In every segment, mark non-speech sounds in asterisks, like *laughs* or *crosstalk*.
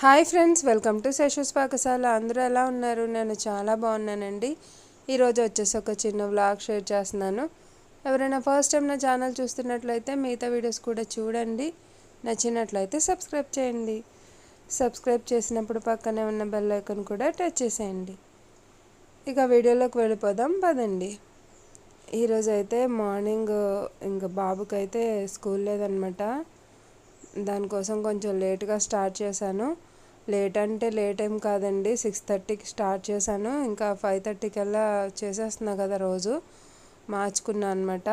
Hi friends welcome to Sesha's Pakasala అందరూ ఎలా ఉన్నారు? నేను చాలా బాగున్నానండి. ఈరోజు వచ్చేసి ఒక చిన్న వ్లాగ్ షేర్ చేస్తున్నాను. ఎవరైనా ఫస్ట్ టైం నా ఛానల్ చూస్తున్నట్లయితే మిగతా వీడియోస్ కూడా చూడండి. నచ్చినట్లయితే సబ్స్క్రైబ్ చేయండి. సబ్స్క్రైబ్ చేసినప్పుడు పక్కనే ఉన్న బెల్ ఐకన్ కూడా టచ్ చేసేయండి. ఇక వీడియోలోకి వెళ్ళిపోదాం పదండి. ఈరోజు అయితే మార్నింగ్ ఇంకా బాబుకైతే స్కూల్ లేదనమాట. దానికోసం కొంచెం లేట్గా స్టార్ట్ చేశాను. లేట్ అంటే లేట్ ఏం కాదండి. సిక్స్ థర్టీకి స్టార్ట్ చేశాను. ఇంకా ఫైవ్ థర్టీకల్లా చేసేస్తున్నా కదా రోజు. మార్చుకున్నా అనమాట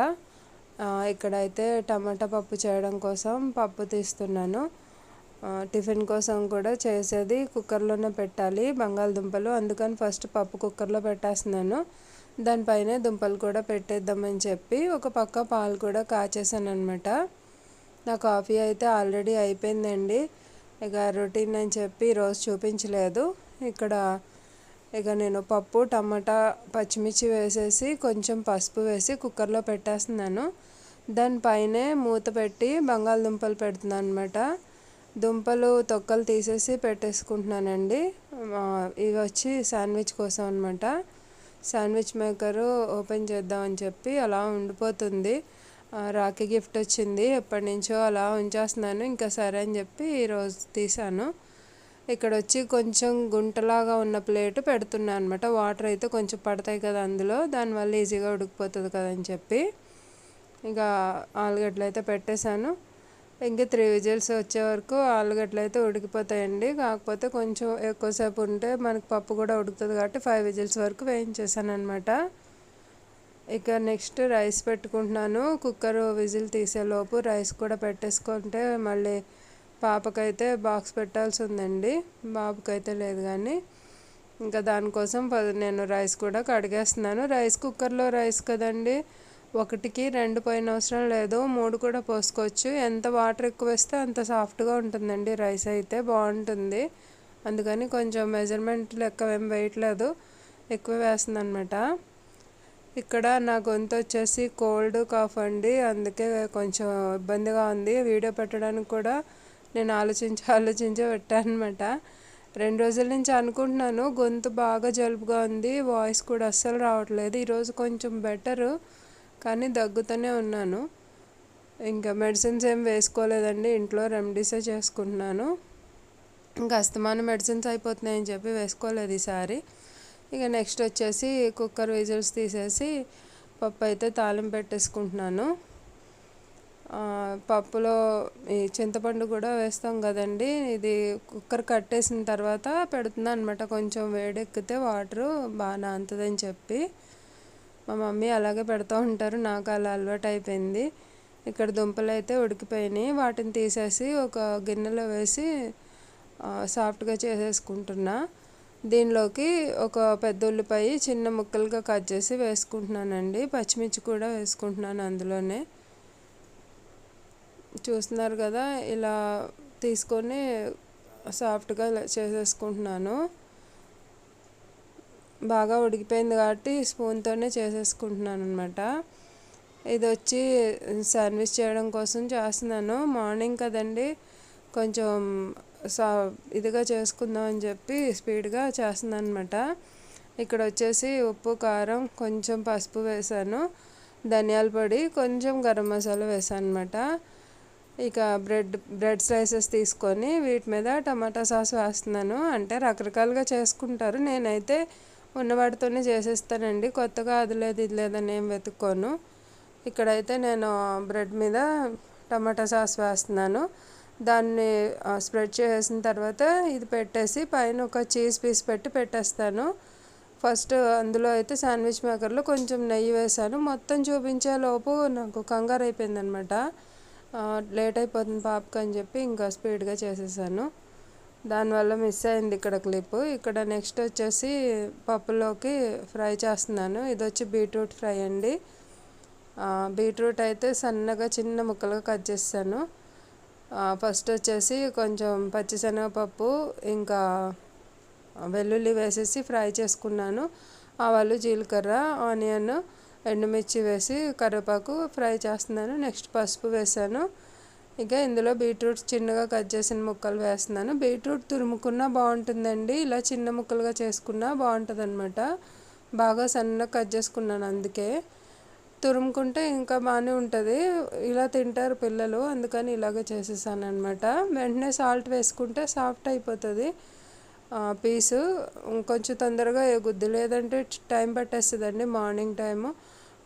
ఇక్కడైతే టమాటా పప్పు చేయడం కోసం పప్పు తీస్తున్నాను. టిఫిన్ కోసం కూడా చేసేది కుక్కర్లోనే పెట్టాలి. బంగాళదుంపలు. అందుకని ఫస్ట్ పప్పు కుక్కర్లో పెట్టేస్తున్నాను. దానిపైనే దుంపలు కూడా పెట్టేద్దామని చెప్పి ఒక పక్క పాలు కూడా కాచేసాను అనమాట నా కాఫీ అయితే ఆల్రెడీ అయిపోయిందండి. ఇక రొటీన్ అని చెప్పి ఈరోజు చూపించలేదు. ఇక్కడ ఇక నేను పప్పు టమాటా పచ్చిమిర్చి వేసేసి కొంచెం పసుపు వేసి కుక్కర్లో పెట్టేస్తున్నాను. దానిపైనే మూత పెట్టి బంగాళదుంపలు పెడుతున్నాను అనమాట దుంపలు తొక్కలు తీసేసి పెట్టేసుకుంటున్నానండి. ఇవి వచ్చి శాండ్విచ్ కోసం అనమాట శాండ్విచ్ మేకరు ఓపెన్ చేద్దామని చెప్పి అలా ఉండిపోతుంది. రాఖీ గిఫ్ట్ వచ్చింది. ఎప్పటి నుంచో అలా ఉంచేస్తున్నాను. ఇంకా సరే అని చెప్పి ఈరోజు తీసాను ఇక్కడ వచ్చి కొంచెం గుంటలాగా ఉన్న ప్లేట్ పెడుతున్నాను అనమాట వాటర్ అయితే కొంచెం పడతాయి కదా అందులో. దానివల్ల ఈజీగా ఉడికిపోతుంది కదా అని చెప్పి ఇక ఆలుగడ్డలు అయితే పెట్టేశాను. ఇంకా త్రీ విజిల్స్ వచ్చే వరకు ఆలుగడ్డలు అయితే ఉడికిపోతాయండి. కాకపోతే కొంచెం ఎక్కువసేపు ఉంటే మనకి పప్పు కూడా ఉడుకుతుంది కాబట్టి ఫైవ్ విజిల్స్ వరకు వేయించేసాను అనమాట ఇక నెక్స్ట్ రైస్ పెట్టుకుంటున్నాను. కుక్కర్ విజిల్ తీసేలోపు రైస్ కూడా పెట్టేసుకుంటే మళ్ళీ పాపకైతే బాక్స్ పెట్టాల్సి ఉందండి బాబుకైతే లేదు కానీ ఇంకా దానికోసం నేను రైస్ కూడా కడిగేస్తున్నాను. రైస్ కుక్కర్లో రైస్ కదండి. ఒకటికి రెండు పోయిన అవసరం లేదు. మూడు కూడా పోసుకోవచ్చు. ఎంత వాటర్ ఎక్కువ వేస్తే అంత సాఫ్ట్గా ఉంటుందండి రైస్ అయితే. బాగుంటుంది. అందుకని కొంచెం మెజర్మెంట్ లెక్క ఏం వేయట్లేదు. ఎక్కువ వేస్తుంది అనమాట ఇక్కడ నా గొంతు వచ్చేసి కోల్డ్ కాఫ్ అండి. అందుకే కొంచెం ఇబ్బందిగా ఉంది. వీడియో పెట్టడానికి కూడా నేను ఆలోచించి *laughs* ఆలోచించే పెట్టాను అనమాట రెండు రోజుల నుంచి అనుకుంటున్నాను. గొంతు బాగా జలుబుగా ఉంది. వాయిస్ కూడా అస్సలు రావట్లేదు. ఈరోజు కొంచెం బెటరు కానీ దగ్గుతూనే ఉన్నాను. ఇంకా మెడిసిన్స్ ఏం వేసుకోలేదండి. ఇంట్లో రెమెడీసే చేసుకుంటున్నాను. ఇంకా అస్తమాన మెడిసిన్స్ అయిపోతున్నాయని చెప్పి వేసుకోలేదు ఈసారి. ఇక నెక్స్ట్ వచ్చేసి కుక్కర్ విజిల్స్ తీసేసి పప్పు అయితే తాలింపు పెట్టేసుకుంటున్నాను. పప్పులో ఈ చింతపండు కూడా వేస్తాం కదండి. ఇది కుక్కర్ కట్టేసిన తర్వాత పెడుతుంది అనమాట కొంచెం వేడెక్కితే వాటరు బాగా నాంతుందని చెప్పి. మా మమ్మీ అలాగే పెడుతూ ఉంటారు. నాకు అలా అలవాటు అయిపోయింది. ఇక్కడ దుంపలు అయితే ఉడికిపోయినాయి. వాటిని తీసేసి ఒక గిన్నెలో వేసి సాఫ్ట్గా చేసేసుకుంటున్నా. దీనిలోకి ఒక పెద్ద ఉల్లిపాయ చిన్న ముక్కలుగా కట్ చేసి వేసుకుంటున్నానండి. పచ్చిమిర్చి కూడా వేసుకుంటున్నాను అందులోనే. చూస్తున్నారు కదా ఇలా తీసుకొని సాఫ్ట్గా చేసేసుకుంటున్నాను. బాగా ఉడికిపోయింది కాబట్టి స్పూన్తోనే చేసేసుకుంటున్నాను అనమాట ఇది వచ్చి శాండ్విచ్ చేయడం కోసం చేస్తున్నాను. మార్నింగ్ కదండి కొంచెం సా ఇదిగా చేసుకుందాం అని చెప్పి స్పీడ్గా చేస్తున్నాను అనమాట ఇక్కడ వచ్చేసి ఉప్పు కారం కొంచెం పసుపు వేసాను. ధనియాల పొడి కొంచెం గరం మసాలా వేసాను అనమాట ఇక బ్రెడ్ బ్రెడ్ స్లైసెస్ తీసుకొని వీటి మీద టమాటా సాస్ వేస్తున్నాను. అంటే రకరకాలుగా చేసుకుంటారు. నేనైతే ఉన్నవాటితోనే చేసేస్తానండి. కొత్తగా అది లేదు ఇది లేదని ఏం వెతుక్కోను. ఇక్కడైతే నేను బ్రెడ్ మీద టమాటా సాస్ వేస్తున్నాను. దాన్ని స్ప్రెడ్ చేసిన తర్వాత ఇది పెట్టేసి పైన ఒక చీజ్ పీస్ పెట్టి పెట్టేస్తాను. ఫస్ట్ అందులో అయితే శాండ్విచ్ మేకర్లో కొంచెం నెయ్యి వేసాను. మొత్తం చూపించే లోపు నాకు కంగారు అయిపోయిందనమాట. లేట్ అయిపోతుంది పాపకు అని చెప్పి ఇంకా స్పీడ్గా చేసేసాను. దానివల్ల మిస్ అయింది ఇక్కడ క్లిప్. ఇక్కడ నెక్స్ట్ వచ్చేసి పప్పులోకి ఫ్రై చేస్తున్నాను. ఇది వచ్చి బీట్రూట్ ఫ్రై అండి. బీట్రూట్ అయితే సన్నగా చిన్న ముక్కలుగా కట్ చేస్తాను. ఫస్ట్ వచ్చేసి కొంచెం పచ్చిశనగపప్పు ఇంకా వెల్లుల్లి వేసేసి ఫ్రై చేసుకున్నాను. ఆవాలు జీలకర్ర ఆనియన్ ఎండుమిర్చి వేసి కరివేపాకు ఫ్రై చేస్తున్నాను. నెక్స్ట్ పసుపు వేసాను. ఇక ఇందులో బీట్రూట్ చిన్నగా కట్ చేసిన ముక్కలు వేస్తున్నాను. బీట్రూట్ తురుముకున్నా బాగుంటుందండి. ఇలా చిన్న ముక్కలుగా చేసుకున్నా బాగుంటుంది బాగా సన్నగా కట్ చేసుకున్నాను అందుకే. తురుముకుంటే ఇంకా బాగానే ఉంటుంది. ఇలా తింటారు పిల్లలు అందుకని ఇలాగ చేసేసాను అనమాట వెంటనే సాల్ట్ వేసుకుంటే సాఫ్ట్ అయిపోతుంది పీసు. కొంచెం తొందరగా ఎగుద్ది. లేదంటే టైం పట్టేస్తుందండి మార్నింగ్ టైము.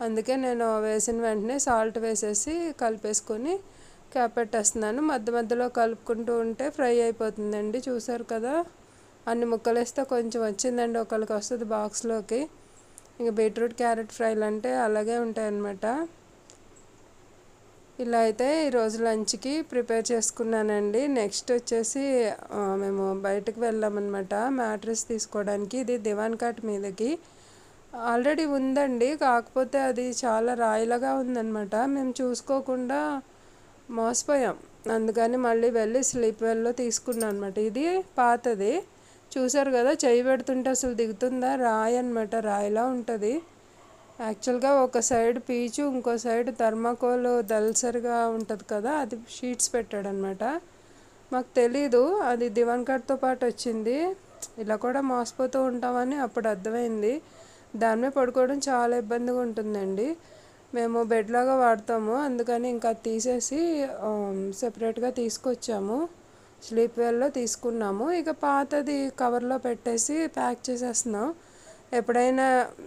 అందుకే నేను వేసిన వెంటనే సాల్ట్ వేసేసి కలిపేసుకొని క్యాప్ పెట్టేస్తున్నాను. మధ్య మధ్యలో కలుపుకుంటూ ఉంటే ఫ్రై అయిపోతుందండి. చూసారు కదా? అన్ని ముక్కలు వేస్తే కొంచెం వచ్చిందండి. ఒకరికి వస్తుంది బాక్స్లోకి ఇంకా బీట్రూట్ క్యారెట్ ఫ్రైలు అంటే అలాగే ఉంటాయి అన్నమాట ఇలా అయితే ఈరోజు లంచ్కి ప్రిపేర్ చేసుకున్నానండి. నెక్స్ట్ వచ్చేసి మేము బయటకు వెళ్ళామన్నమాట. మ్యాట్రెస్ తీసుకోవడానికి. ఇది దివాన్ కాట్ మీదకి. ఆల్రెడీ ఉందండి. కాకపోతే అది చాలా రాయిలాగా ఉందన్నమాట. మేము చూసుకోకుండా మోసపోయాం. అందుకని మళ్ళీ వెళ్ళి స్లీప్ వెల్లో తీసుకున్నాను అనమాట ఇది పాతది. చూసారు కదా చేయి పెడుతుంటే అసలు దిగుతుందా? రాయి అనమాట రాయిలా ఉంటుంది. యాక్చువల్గా ఒక సైడ్ పీచు ఇంకో సైడ్ థర్మాకోల్ దల్సరిగా ఉంటుంది కదా అది షీట్స్ పెట్టాడనమాట మాకు తెలీదు అది దివాన్ కార్డ్తో పాటు వచ్చింది. ఇలా కూడా మోసపోతూ ఉంటామని అప్పుడు అర్థమైంది. దాని మీద పడుకోవడం చాలా ఇబ్బందిగా ఉంటుందండి. మేము బెడ్ లాగా వాడతాము అందుకని ఇంకా తీసేసి సెపరేట్గా తీసుకొచ్చాము. స్లీప్ వెల్లో తీసుకున్నాము. ఇక పాతది కవర్లో పెట్టేసి ప్యాక్ చేసేస్తున్నాం. ఎప్పుడైనా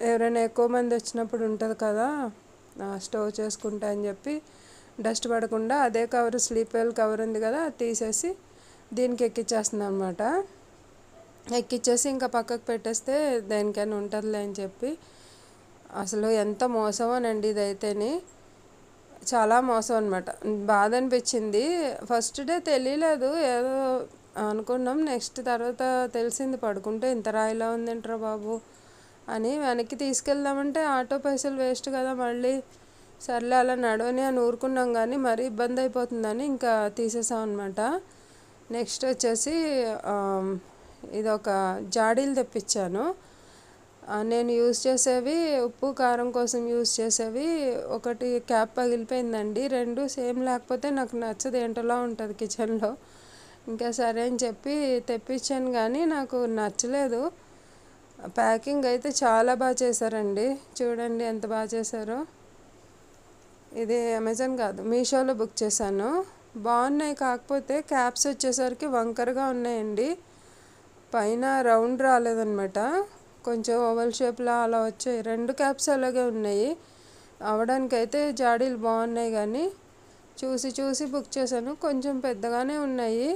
ఎవరైనా ఎక్కువ మంది వచ్చినప్పుడు ఉంటుంది కదా స్టోర్ చేసుకుంటా అని చెప్పి డస్ట్ పడకుండా అదే కవర్ స్లీప్ వెల్ కవర్ ఉంది కదా అది తీసేసి దీనికి ఎక్కిచ్చేస్తున్నాం అనమాట ఎక్కిచ్చేసి ఇంకా పక్కకు పెట్టేస్తే దేనికైనా ఉంటుందిలే అని చెప్పి. అసలు ఎంత మోసమోనండి ఇదైతేనే. చాలా మోసం అనమాట బాధ అనిపించింది. ఫస్ట్ డే తెలియలేదు ఏదో అనుకున్నాం. నెక్స్ట్ తర్వాత తెలిసింది. పడుకుంటే ఇంత రాయిలా ఉందింట్రా బాబు అని వెనక్కి తీసుకెళ్దామంటే ఆటో పైసలు వేస్ట్ కదా మళ్ళీ. సర్లే అలా నడవని అని ఊరుకున్నాం కానీ మరీ ఇబ్బంది అయిపోతుందని ఇంకా తీసేసాం అనమాట నెక్స్ట్ వచ్చేసి ఇది ఒక జాడీలు తెప్పించాను. నేను యూజ్ చేసేవి ఉప్పు కారం కోసం యూజ్ చేసేవి. ఒకటి క్యాప్ పగిలిపోయిందండి. రెండు సేమ్ లేకపోతే నాకు నచ్చదు. ఏంటలా ఉంటుంది కిచెన్లో? ఇంకా సరే అని చెప్పి తెప్పించాను కానీ నాకు నచ్చలేదు. ప్యాకింగ్ అయితే చాలా బాగా చేశారండి. చూడండి ఎంత బాగా చేశారో. ఇది అమెజాన్ కాదు మీషోలో బుక్ చేశాను. బాగున్నాయి. కాకపోతే క్యాప్స్ వచ్చేసరికి వంకరగా ఉన్నాయండి. పైన రౌండ్ రాలేదన్నమాట. కొంచెం ఓవల్ షేప్లో అలా వచ్చాయి. రెండు క్యాప్స్ అలాగే ఉన్నాయి. అవడానికి అయితే జాడీలు బాగున్నాయి కానీ చూసి చూసి బుక్ చేశాను. కొంచెం పెద్దగానే ఉన్నాయి.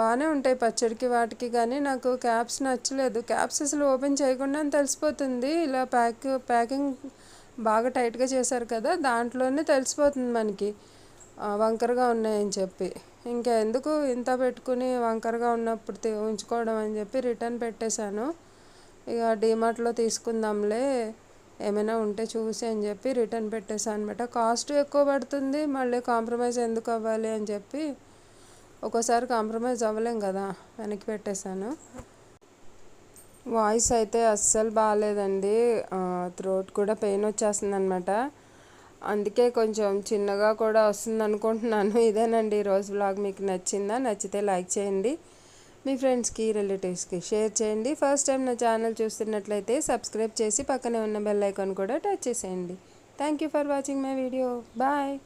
బాగానే ఉంటాయి పచ్చడికి వాటికి కానీ నాకు క్యాప్స్ నచ్చలేదు. క్యాప్స్ అసలు ఓపెన్ చేయకుండా తెలిసిపోతుంది. ఇలా ప్యాక్ ప్యాకింగ్ బాగా టైట్గా చేశారు కదా దాంట్లోనే తెలిసిపోతుంది మనకి. వంకరగా ఉన్నాయని చెప్పి. ఇంకా ఎందుకు ఇంత పెట్టుకుని వంకరగా ఉన్నప్పుడు ఉంచుకోవడం అని చెప్పి రిటర్న్ పెట్టేశాను. ఇక డీమార్ట్లో తీసుకుందాంలే ఏమైనా ఉంటే చూసి అని చెప్పి రిటర్న్ పెట్టేశాను అనమాట కాస్ట్ ఎక్కువ పడుతుంది మళ్ళీ కాంప్రమైజ్ ఎందుకు అవ్వాలి అని చెప్పి ఒక్కోసారి కాంప్రమైజ్ అవ్వలేం కదా వెనక్కి పెట్టేశాను. వాయిస్ అయితే అస్సలు బాగాలేదండి. థ్రోట్ కూడా పెయిన్ వచ్చేస్తుంది అనమాట అందుకే కొంచెం చిన్నగా కూడా వస్తుంది అనుకుంటున్నాను *laughs* ఇదేనండి ఈరోజు బ్లాగ్ మీకు నచ్చిందా? నచ్చితే లైక్ చేయండి. మీ ఫ్రెండ్స్కి రిలేటివ్స్కి షేర్ చేయండి. ఫస్ట్ టైం నా ఛానల్ చూస్తున్నట్లయితే సబ్స్క్రైబ్ చేసి పక్కనే ఉన్న బెల్ ఐకాన్ కూడా టచ్ చేసేయండి. Thank you for watching my video. Bye.